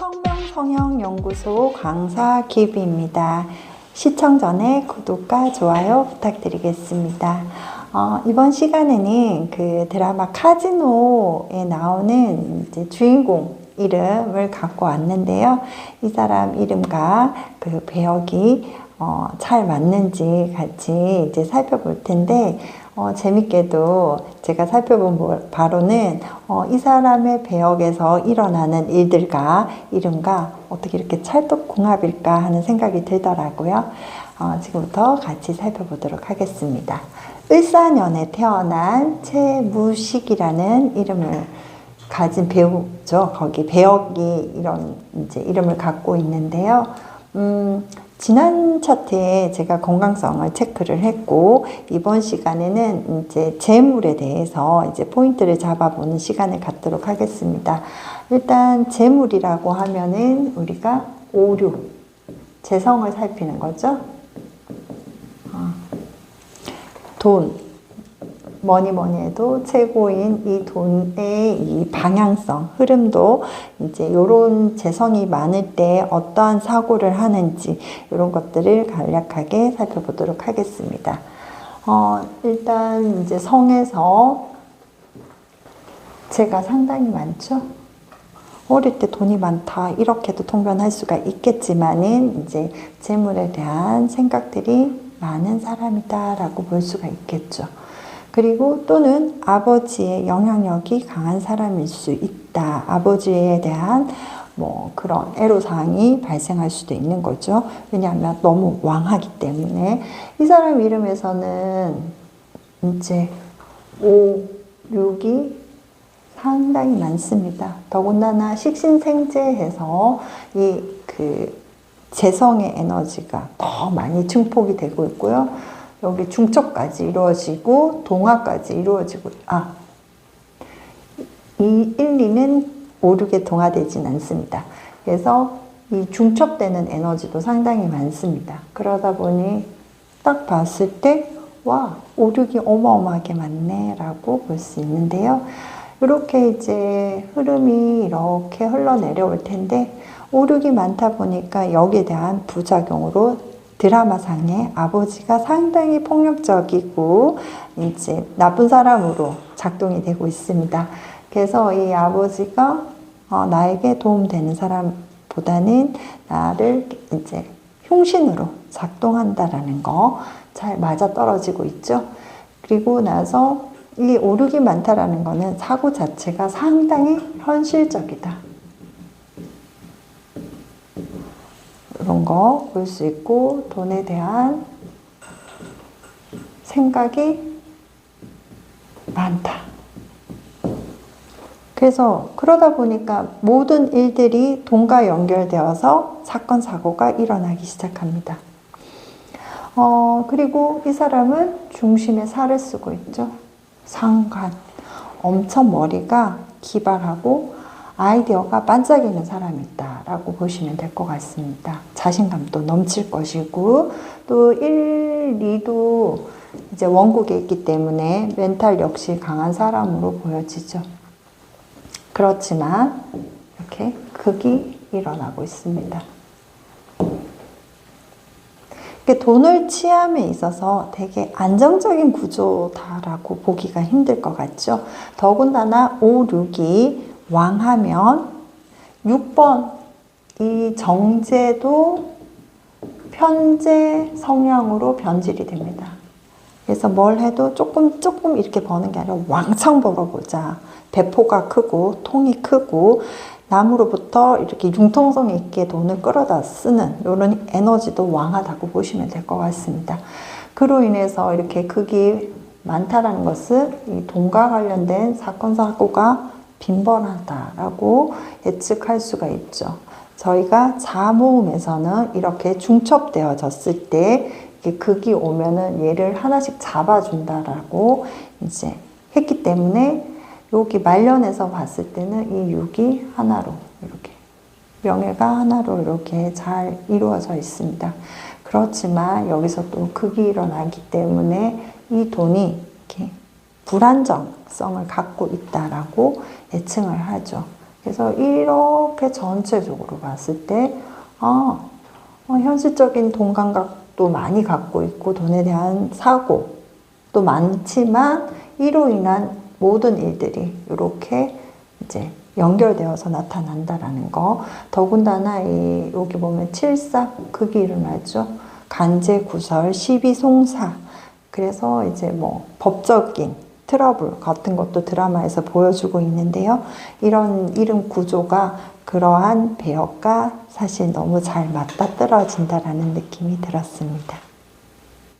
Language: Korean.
성명성형연구소 강사 기비입니다. 시청 전에 구독과 좋아요 부탁드리겠습니다. 어, 이번 시간에는 그 드라마 카지노에 나오는 이제 주인공 이름을 갖고 왔는데요. 이 사람 이름과 그 배역이 어, 잘 맞는지 같이 이제 살펴볼 텐데 어, 재밌게도 제가 살펴본 뭐- 바로는 어, 이 사람의 배역에서 일어나는 일들과 이름과 어떻게 이렇게 찰떡궁합일까 하는 생각이 들더라고요. 어, 지금부터 같이 살펴보도록 하겠습니다. 을사년에 태어난 최무식이라는 이름을 가진 배우죠. 거기 배역이 이런 이제 이름을 갖고 있는데요. 음, 지난 차트에 제가 건강성을 체크를 했고 이번 시간에는 이제 재물에 대해서 이제 포인트를 잡아보는 시간을 갖도록 하겠습니다. 일단 재물이라고 하면은 우리가 오류, 재성을 살피는 거죠. 어, 돈, 뭐니 뭐니 해도 최고인 이 돈의 이 방향성, 흐름도 이제 요런 재성이 많을 때 어떠한 사고를 하는지 이런 것들을 간략하게 살펴보도록 하겠습니다. 어, 일단 이제 성에서 제가 상당히 많죠. 어릴 때 돈이 많다 이렇게도 통변할 수가 있겠지만은 이제 재물에 대한 생각들이 많은 사람이다라고 볼 수가 있겠죠. 그리고 또는 아버지의 영향력이 강한 사람일 수 있다. 아버지에 대한 뭐 그런 애로사항이 발생할 수도 있는 거죠. 왜냐하면 너무 왕하기 때문에 이 사람 이름에서는 이제 5, 6이 상당히 많습니다. 더군다나 식신생재해서 이 그 재성의 에너지가 더 많이 증폭이 되고 있고요. 여기 중첩까지 이루어지고 동화까지 이루어지고 아, 이 1, 2는 5, 6에 동화되진 않습니다. 그래서 이 중첩되는 에너지도 상당히 많습니다. 그러다 보니 딱 봤을 때 와, 5, 6이 어마어마하게 많네 라고 볼 수 있는데요. 이렇게 이제 흐름이 이렇게 흘러내려올 텐데 5, 6이 많다 보니까 여기에 대한 부작용으로 드라마상의 아버지가 상당히 폭력적이고 이제 나쁜 사람으로 작동이 되고 있습니다. 그래서 이 아버지가 어, 나에게 도움되는 사람보다는 나를 이제 흉신으로 작동한다라는 거 잘 맞아 떨어지고 있죠. 그리고 나서 이 오륙이 많다라는 거는 사고 자체가 상당히 현실적이다. 이런 거 볼 수 있고 돈에 대한 생각이 많다. 그래서 그러다 보니까 모든 일들이 돈과 연결되어서 사건 사고가 일어나기 시작합니다. 어, 그리고 이 사람은 중심에 살을 쓰고 있죠. 상관. 엄청 머리가 기발하고 아이디어가 반짝이는 사람이다 라고 보시면 될 것 같습니다. 자신감도 넘칠 것이고 또 1, 2도 이제 원국에 있기 때문에 멘탈 역시 강한 사람으로 보여지죠. 그렇지만 이렇게 극이 일어나고 있습니다. 돈을 취함에 있어서 되게 안정적인 구조다라고 보기가 힘들 것 같죠. 더군다나 5, 6이 왕하면 6번 이 정제도 편제 성향으로 변질이 됩니다. 그래서 뭘 해도 조금 조금 이렇게 버는 게 아니라 왕창 벌어보자. 배포가 크고 통이 크고 남으로부터 이렇게 융통성 있게 돈을 끌어다 쓰는 이런 에너지도 왕하다고 보시면 될 것 같습니다. 그로 인해서 이렇게 극이 많다라는 것은 이 돈과 관련된 사건 사고가 빈번하다라고 예측할 수가 있죠. 저희가 자모음에서는 이렇게 중첩되어졌을 때 극이 오면은 얘를 하나씩 잡아준다라고 이제 했기 때문에 여기 말년에서 봤을 때는 이 6이 하나로 이렇게 명예가 하나로 이렇게 잘 이루어져 있습니다. 그렇지만 여기서 또 극이 일어나기 때문에 이 돈이 이렇게 불안정성을 갖고 있다라고 예칭을 하죠. 그래서 이렇게 전체적으로 봤을 때, 아, 어, 현실적인 돈 감각도 많이 갖고 있고, 돈에 대한 사고도 많지만, 이로 인한 모든 일들이 이렇게 이제 연결되어서 나타난다라는 거. 더군다나 이 여기 보면 칠삭 극이 일어나죠. 간제 구설, 시비 송사. 그래서 이제 뭐 법적인 트러블 같은 것도 드라마에서 보여주고 있는데요. 이런 이름 구조가 그러한 배역과 사실 너무 잘 맞다 떨어진다라는 느낌이 들었습니다.